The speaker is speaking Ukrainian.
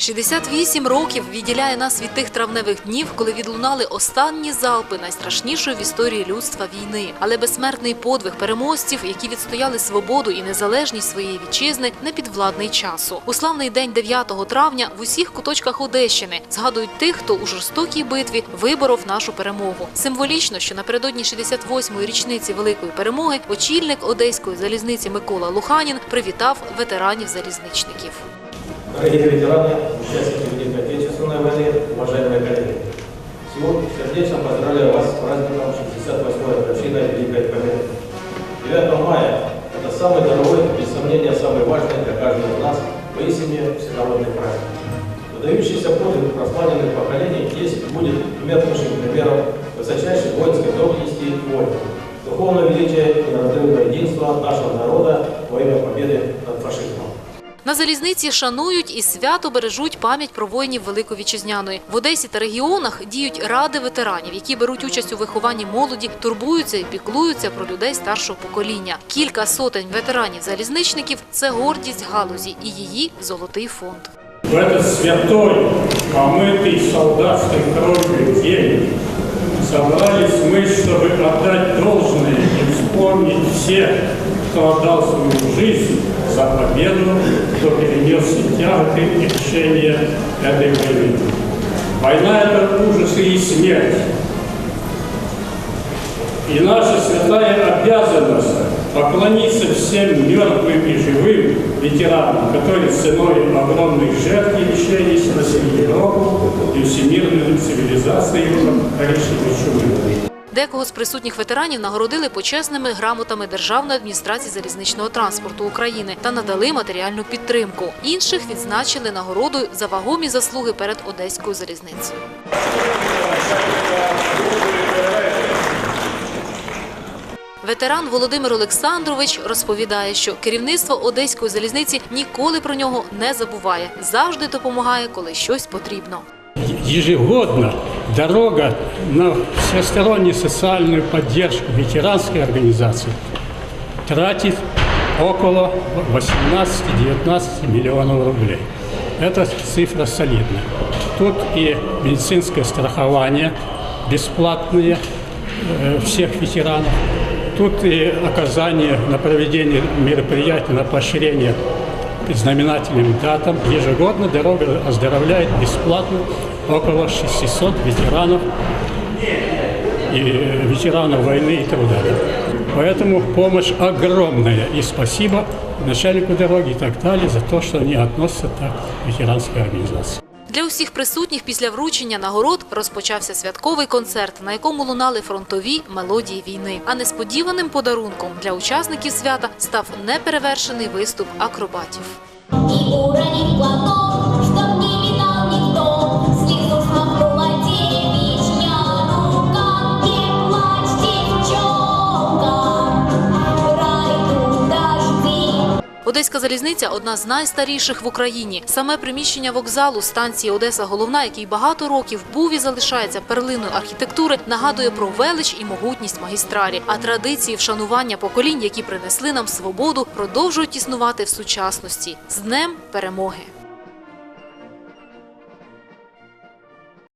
68 років відділяє нас від тих травневих днів, коли відлунали останні залпи найстрашнішої в історії людства війни. Але безсмертний подвиг переможців, які відстояли свободу і незалежність своєї вітчизни, не підвладний часу. У славний день 9 травня в усіх куточках Одещини згадують тих, хто у жорстокій битві виборов нашу перемогу. Символічно, що напередодні 68-ї річниці великої перемоги очільник одеської залізниці Микола Луханін привітав ветеранів-залізничників. Дорогие ветераны, участники Великой Отечественной войны, уважаемые коллеги. Всего сердечно поздравляю вас с праздником 68-й годовщины Великой Победы. 9 мая – это самый дорогой, без сомнения, самый важный для каждого из нас поистине всенародный праздник. Выдающийся подвиг прославленных поколений есть будет умертвейшим примером высочайшей воинской доблести и воли, духовного величия и неразрывного единства нашего народа во имя победы. На залізниці шанують і свято бережуть пам'ять про воїнів Великої Вітчизняної. В Одесі та регіонах діють ради ветеранів, які беруть участь у вихованні молоді, турбуються і піклуються про людей старшого покоління. Кілька сотень ветеранів-залізничників – це гордість галузі і її золотий фонд. В этот святой, омытый солдатской кровью день собрались мы, чтобы отдать должное и вспомнить всех, кто отдал свою жизнь за победу, кто перенес все тяготы и лишения этой войны. Война – это ужасы и смерть. И наша святая обязанность поклониться всем мертвым и живым ветеранам, которые ценой огромных жертв и лишений спасли Европу и всемирную цивилизацию коричневой чумы. Декого з присутніх ветеранів нагородили почесними грамотами Державної адміністрації залізничного транспорту України та надали матеріальну підтримку. Інших відзначили нагородою за вагомі заслуги перед Одеською залізницею. Ветеран Володимир Олександрович розповідає, що керівництво Одеської залізниці ніколи про нього не забуває, завжди допомагає, коли щось потрібно. Ежегодно дорога на всестороннюю социальную поддержку ветеранской организации тратит около 18-19 миллионов рублей. Эта цифра солидная. Тут и медицинское страхование бесплатное э, всех ветеранов. Тут и оказание на проведение мероприятий, на поощрение знаменательным датам. Ежегодно дорога оздоровляет бесплатно около 600 ветеранов и э, ветеранов войны и труда. Поэтому помощь огромная. И спасибо начальнику дороги и так далее за то, что они относятся так к ветеранской организации. Для усіх присутніх після вручення нагород розпочався святковий концерт, на якому лунали фронтові мелодії війни. А несподіваним подарунком для учасників свята став неперевершений виступ акробатів. Одеська залізниця одна з найстаріших в Україні. Саме приміщення вокзалу станції Одеса Головна, який багато років був і залишається перлиною архітектури, нагадує про велич і могутність магістралі. А традиції вшанування поколінь, які принесли нам свободу, продовжують існувати в сучасності з днем перемоги.